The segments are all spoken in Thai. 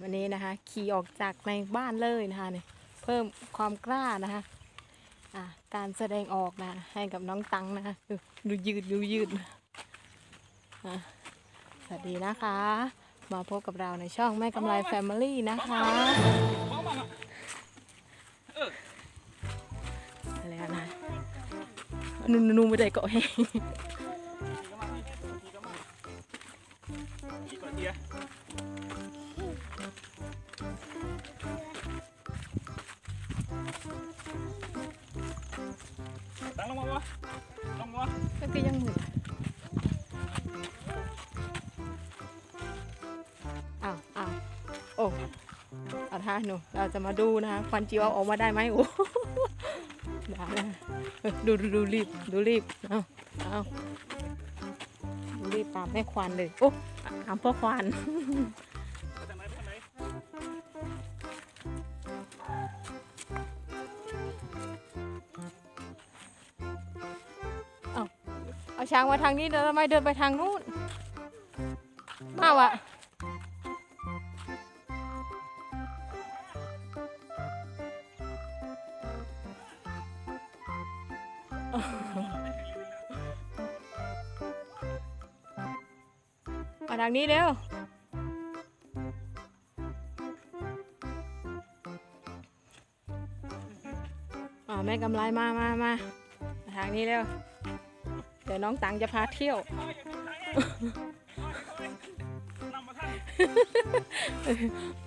วันนี้นะคะ ขี่ออกจากในบ้านเลยนะคะเนี่ยเพิ่มความกล้านะคะอะการแสดงออกนะ ให้กับน้องตังนะคะดูดูยืดดูยืดอะสวัสดีนะคะ มาพบกับเราในช่องแม่กำไรแฟมิลี่นะคะแล้วนะนุ่นนุ่นไม่ได้เกาะแห้งอีกก่อนเดียวตั้ง ก็คือยังหมุนอ้าวอ้าวโอ้เอาท่าหนูเราจะมาดูนะคะควันจิวเอาออกมาได้ไหมโอ้ได้นะเออดูดูดูรีบดูรีบเอาเอารีบตามแม่ควานเลยโอ้ตามพ่อควาน เอาช้างมาทางนี้เดินทำไมเดินไปทางนู้นมาวะมาทางนี้เร็วอ่าแม่กำไรมามามามาทางนี้เร็ว ดี๋ยวน้องตังจะพาเที่ยว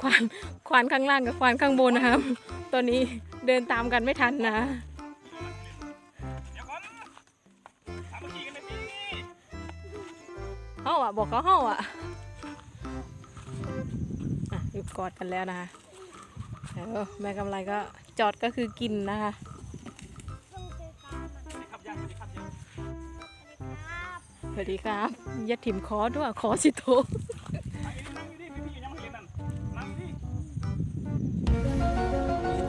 ควานควานข้างล่างกับควานข้างบนนะครับตัวนี้เดินตามกันไม่ทันนะเฮ้าอะ บอกเขาเฮ้าอะอะอยู่กอดกันแล้วนะคะแล้วแม่กำไรก็จอดก็คือกินนะคะ สวัสดีครับย่าถิ่มคอด้วยคอสิโตนั่งอยู่ดินั่งอยู่ดิพี่ๆยังไม่เห็นนั่นนั่งอยู่ดิ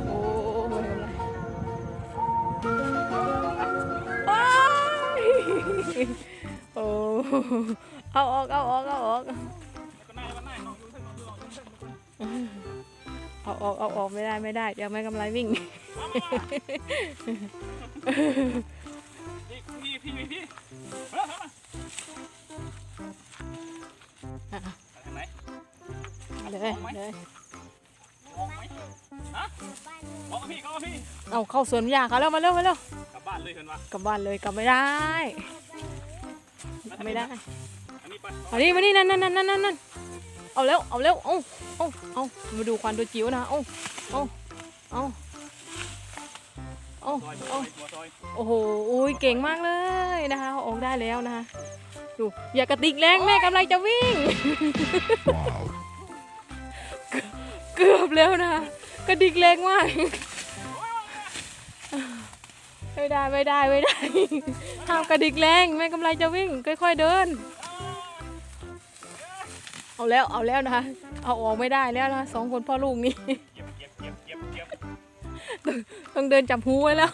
โอ้แม่กำไรว้ายโอ้เอาออกเอาออกเอาออกแล้วก็นั่งแล้วก็นั่งนอเส้นนอนดูนอเส้นนอนดูเส้าออกเอาออกไม่ได้ไม่ได้เดี๋ยวแม่กำไรวิ่งพี่พี่พี่พี่ เฮ้ยมาไปทางไหนเลยเลยมองไหมฮะมองกับพี่ก็กับพี่เอาเข้าสวนยางเขาแล้วมาเร็วมาเร็วกลับบ้านเลยเห็นปะกลับบ้านเลยกลับไม่ได้ไม่ได้อันนี้ไปเอานี่มานี่นั่นนั่นนั่นนั่นนั่นเอาเร็วเอาเร็วเอาเอาเอามาดูควันตัวจิ๋วนะเอาเอาเอาเอาซอยเอาหัวซอยโอ้โหอุ้ยเก่งมากเลยนะคะเอาออกได้แล้วนะคะ ดูอย่ากระติกแรงแม่กำลังจะวิ่ง เกือบแล้วนะคะกระดิกแรงมากไม่ได้ไม่ได้ไม่ได้ห้ามกระดิกแรงแม่กำลังจะวิ่ง ค่อย ๆเดิน เอาแล้วเอาแล้วนะคะเอาออกไม่ได้แล้วนะคะสองคนพ่อลูกนี่เก็บเก็บเก็บเก็บเก็บต้องเดินจับหูไว้แล้ว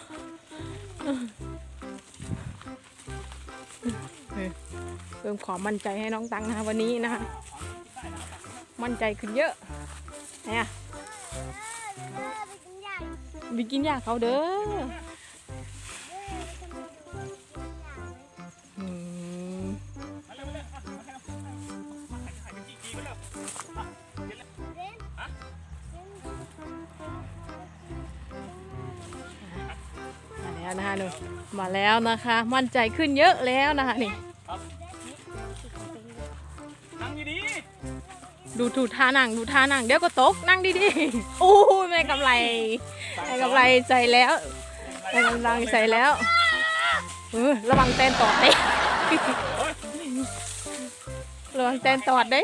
เพิ่มความมั่นใจให้น้องตังนะคะวันนี้นะคะ มั่นใจขึ้นเยอะเนี่ยบิกินยาเขาเด้อมาเร็วมาเร็วมามาใหญ่เร็วมาเย็นเลยฮะมาแล้วนะคะหนูมาแล้วนะคะ มั่นใจขึ้นเยอะแล้วนะคะนี่ ดูถูท่านั่งดูท่านั่งเดี๋ยวก็ตกนั่งดีๆโอ้ยแม่กำไรๆแม่กำไรใส่แล้วแม่กำลังใส่แล้วเออระวังแตนตอดเด้ระวังแตนตอดเด้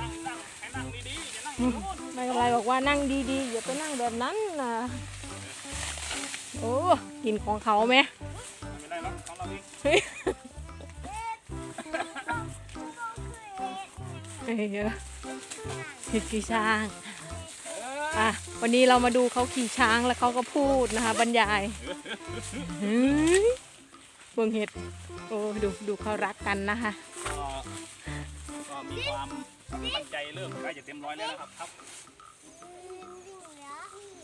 นั่งนั่งให้นั่งดีๆอย่านั่งอยู่นู้นแม่กำไรบอกว่านั่งดีๆอย่าไปนั่งแบบนั้นนะโอ้กินของเขาไหม เราเองเฮ้ยเฮ้ยขี่ช้างเอออะวันนี้เรามาดูเขาขี่ช้างแล้วเขาก็พูดนะคะ บรรยายเฮ้ยเบิ่งเห็ดโอ้ดูดูเขารักกันนะคะก็ก็ก็มีความมั่นใจเริ่มใกล้จะเต็มร้อยแล้วนะครับครับ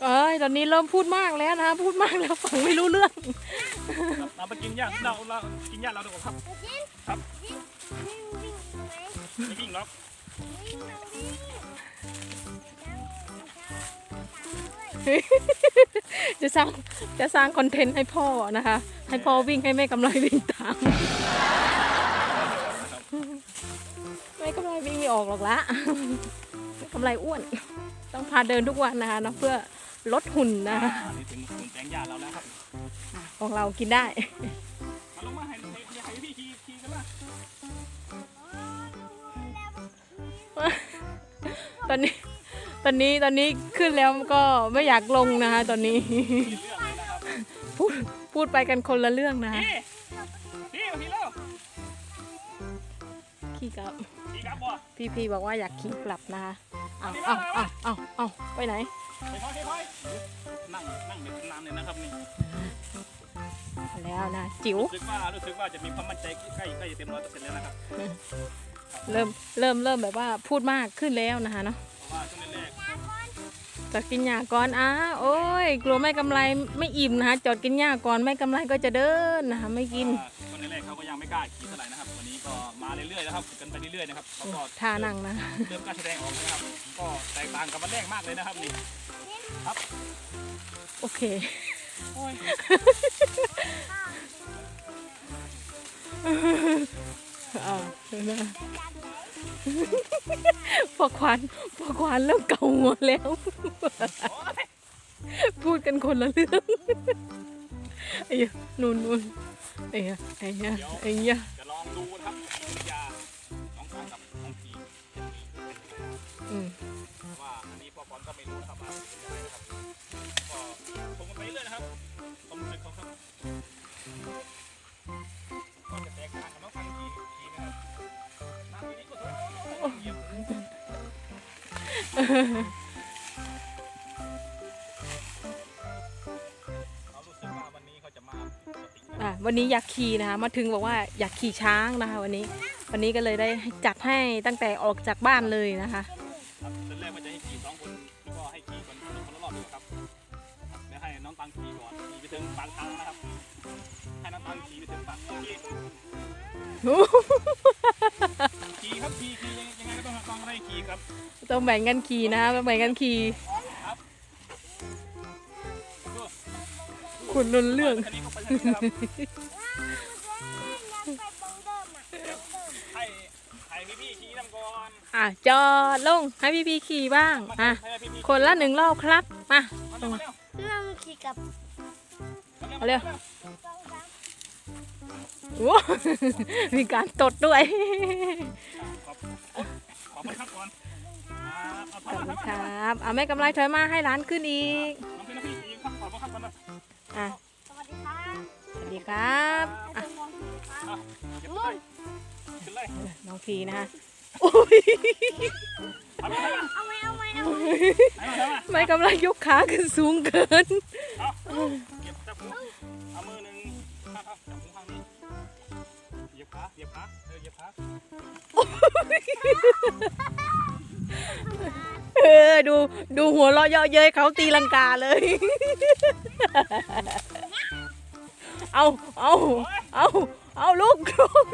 เอ้ยตอนนี้เริ่มพูดมากแล้วนะพูดมากแล้วฟังไม่รู้เรื่องครับเราไปกินย่างเราเรากินย่างเราดีกว่าครับ ครับไม่วิ่งหรอก จะสร้างจะสร้างคอนเทนต์ให้พ่อนะคะ ให้พ่อวิ่งให้แม่กำไรวิ่งตามแม่กำไรวิ่งไม่ออกหรอกละแม่กำไรอ้วน ต้องพาเดินทุกวันนะคะเนาะเพื่อลดหุ่นนะอ่าคะนี่ถึงถึงแปลงย่าเราแล้วครับ ของเรากินได้ ตอนนี้ ตอนนี้ตอนนี้ขึ้นแล้วก็ไม่อยากลงนะคะ ตอนนี้ขี่เรื่องเลยนะครับพูดพูดไปกันคนละเรื่องนะคะ พี่พี่มาขี่แล้วขี่กับขี่กลับบ่พี่พีบอกว่าอยากขี่กลับนะคะเอาเอาเอาเอาเอาไปไหนไปพอยไปพอยนั่งนั่งเด็กนานเลยนะครับนี่แล้วนะ จิ๋ว รู้สึกว่ารู้สึกว่าจะมีความมั่นใจใกล้ใกล้จะเต็มร้อยเปอร์เซ็นต์แล้วนะครับ เริ่มเริ่มเริ่มแบบว่าพูดมากขึ้นแล้วนะคะเนาะเพราะว่าช่วงแรกจอดกินหญ้าก่อนอ้าโอ้ยกลัวไม่กำไรไม่อิ่มนะคะจอดกินหญ้าก่อนไม่กำไรก็จะเดินนะคะไม่ๆกิน ว่าช่วงแรกๆเขาก็ยังไม่กล้าขี่เท่าไหร่นะครับ วันนี้ก็มาเรื่อยๆนะครับฝึกกันไปเรื่อยๆนะครับเขาก็ท่านั่งนะ เริ่มการแสดงออกนะครับ ก็แตกต่างกับวันแรกมากเลยนะครับนี่โอเค โอ้ยอ่านะ พอควานพอควานเริ่มเกาหัวแล้ว พูดกันคนละเรื่องไอ้ยะนู่นนู่นไอ้ยะไอ้ยะไอ้ยะจะลองดูนะครับวิทยาน้องการกับน้องพีอืมว่าอันนี้พ่อพรก็ไม่รู้นะครับว่าเป็นยังไงนะครับก็ชมกันไปเรื่อยนะครับความรู้สึกของครับ อะวันนี้อยากขี่นะคะ มาถึงบอกว่าอยากขี่ช้างนะคะ วันนี้วันนี้ก็เลยได้จัดให้ตั้งแต่ออกจากบ้านเลยนะคะครับตอนแรกว่าจะให้ขี่สองคนแล้วก็ให้ขี่คนคนละรอบดีกว่าครับครับเดี๋ยวให้น้องตังขี่ก่อนขี่ไปถึงปากทางนะครับ ให้น้องตังขี่ไปถึงปากขี่ขี่ครับขี่ขี่ยังยังไงก็ ต้องต้องให้ขี่ครับต้องแบ่งกันขี่นะคะต้องแบ่งกันขี่ดูคุณรุนเรื่องคันนี้ก็ไปทางนี้นะครับให้ให้พี่พี่ๆขี่นำก่อนอะจอดลงให้พี่พีขี่บ้างอะให้พี่พี่ๆคนละหนึ่งรอบครับมามาเร็วมาเร็วเราขี่กับเอาเร็วโอ้มีการตดด้วย ขอบขอบคุณครับก่อนอ่าเอาขอบคุณคครับรับอะแม่กำไรถอยมาให้ร้านขึ้นอีกน้องพี่น้องพี่ขี่ครับขอบคุณครับก่อนนะอะสวัสดีครับสวัสดีครับอาจารย์มองขี่ครับเก็บเลยขึ้นเลยน้องพีนะคะโอ้ยเอาไปเอาเอาไหมเอาไหมเอาไหมไปเอาไปแม่กำลังยกขาขึ้นสูงเกินเอาเก็บจับหูเอามือหนึ่งข้างๆจับหูข้างนี้เหยียบขาเหยียบขาเออเหยียบขา เออดูดูหัวเราะเยาะเย้ยเขาตีลังกาเลย เอาเอาเอาเอาลูกลูก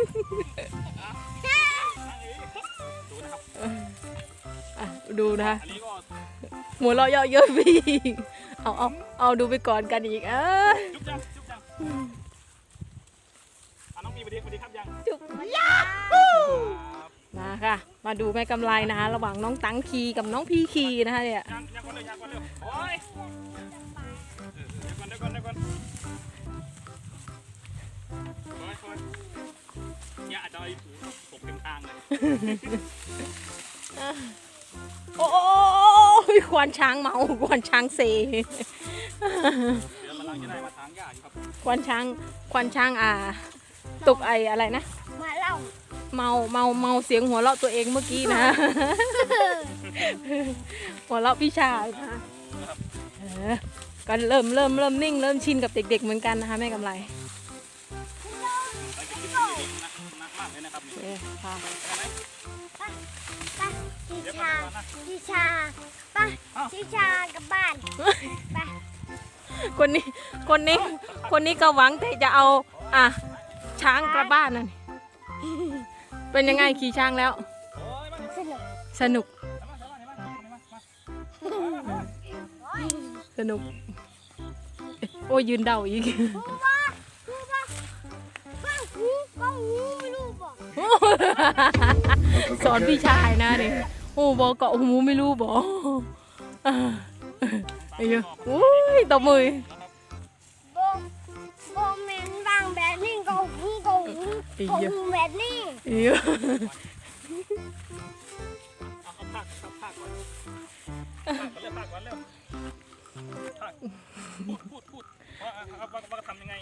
นั่งอยู่ดูนะครับอะดูนะคะอันนี้ก็หัวเราะเยาะเย้ยพี่เอาเอาเอาดูไปก่อนกันอีกเออจุ๊บจังจุ๊บจังอะน้องมีสวัสดีสวัสดีครับยังจุ๊บครับ มาค่ะ มาดูแม่กำไรนะคะ ระหว่างน้องตังคีกับน้องพีคีนะคะเนี่ยอนเร็วยังก่อนเร็วโอ้ยเออเดี๋ยวก่อยวก่อนเดี๋ยวก่อนโอ้ยโอ้ยเนี่ยอาจจะไอ้ผูตกเต็มทางเลยโอ้ยควานช้างเมาควานช้างเซ่ครับควานช้างควานช้างอ่าตกไออะไรนะมาเล่า เมาเมาเมาเสียงหัวเราะตัวเองเมื่อกี้นะ หัวเราะพี่ชายนะดูนะครับเออก็เริ่มเริ่มเริ่มนิ่ง เริ่มชินกับเด็ก ๆ เหมือนกันนะคะแม่กำไรเราจะคิดถึงเด็กๆนะนักมากเลยนะครับนี่เออค่ะได้ไหมชิเดี๋ยวชาก่อนนะชิชาไปชิชากลับบ้านไปคนนี้คนนี้คนนี้ก็หวังแต่จะเอาอะช้างกลับบ้านนั่น เป็นยังไงขี่ช้างแล้วโอ้ยมาเดี๋ยวสนุกสนุกมาเดี๋ยวมาเดี๋ยวมาเดี๋ยวมามาสนุก โอ้ยยืนเดาอีกรู้ป่ะรู้ป่ะก้องหูก้องหูไม่รู้บอกสอนพี่ชายนะนี่โอ้บอกเกาะหูไม่รู้บอกอ่าไอ้เหี้ยอุ้ยตบมือ องหูก้องหูแบบนี้ไอ้เหี้ยเอาเอาภาคเอาภาคก่อนภาคก่อนเร็วภาคก่อนเร็วภาคพูดพูดพูดว่าเอาว่าว่าทำยังไง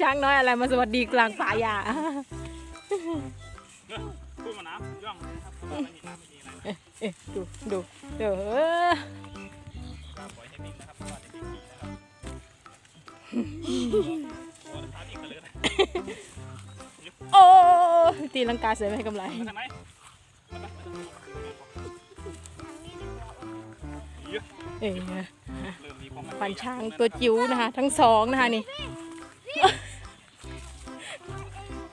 ช้างน้อยอะไรมาสวัสดีกลางป่าหญ้าเนอะพูดมาน้ำย่องนะครับเพราะว่าไม่มีน้ำไม่มีอะไรนะเอ๊ะดูดูเด้อครับปล่อยให้วิ่งนะครับเพราะว่าเด็กๆขี่นะครับ ตีลังกาเสียไม่ให้กำไรมาทำไมมาทำไมทางนี้ดีกว่าเยอะเอ้ยเริ่มมีความมั่นใจฟันช้างตัวจิ๋วนะคะ ทั้งสองนะคะนี่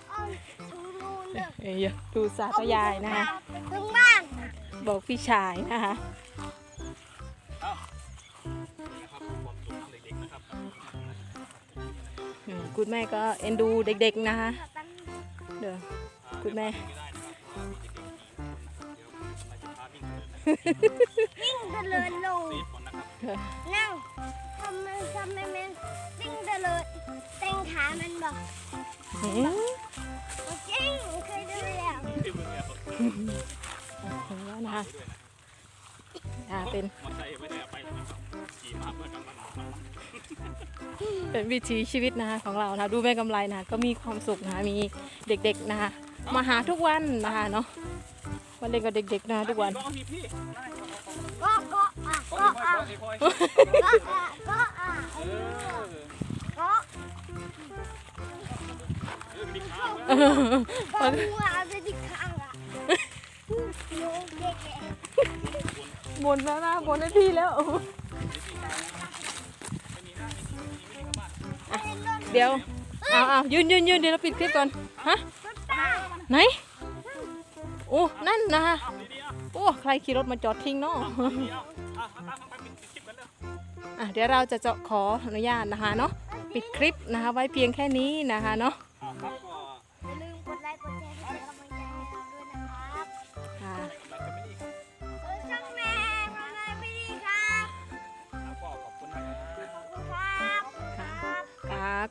เอาถึงนู่นเลยเอ้ยดูสาธยายนะคะ ถึงบ้านบอกพี่ชายนะคะนะครับความสุขของเด็กๆนะครับอืมคุณแม่ก็เอ็นดูเด็กๆนะคะ เดี๋ยว คุณแม่ไม่ได้นะครับเพราะว่ามีเด็กๆกี่คนนะครับเดี๋ยวมันจะพาวิ่งเดินนะครับวิ่งเดินลงซีดก่อนนะครับนั่งทำไมทำไมมันวิ่งเดินเลยเต็งขามันบอกจริงเคยดูแล้วที่มือเนี่ยแล้วนะคะอ่าเป็นเป็นวิถีชีวิตนะคะของเรานะดูแม่กำไรนะก็มีความสุขนะคะมีเด็กๆนะคะ มาหาทุกวันนะคะเนาะมาเล่นกับเด็กๆนะทุกวันก็มีพี่ก็ก็อะก็ก็มีพ่ออะมีพ่อก็อะก็อะเออก็ออมีขาก็หัวจะดิข้างอะโยกเด็กบนแล้วนะบนให้พี่แล้วเดี๋ยวเอาเอายืนยืนยืนเดี๋ยวเราปิดคลิปก่อนฮะ ไหน โอ้ นั่นนะคะโอ้ ใครขี่รถมาจอดทิ้งเนาะเอาอะเดี๋ยวเราจะจะขออนุญาตนะคะเนาะ ปิดคลิปนะคะ ไว้เพียงแค่นี้นะคะเนาะ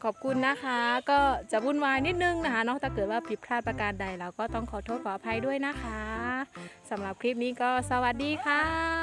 ขอบคุณนะคะ ก็จะวุ่นวายนิดนึงนะคะเนาะถ้าเกิดว่าผิดพลาดประการใดเราก็ต้องขอโทษขออภัยด้วยนะคะสำหรับคลิปนี้ก็สวัสดีค่ะ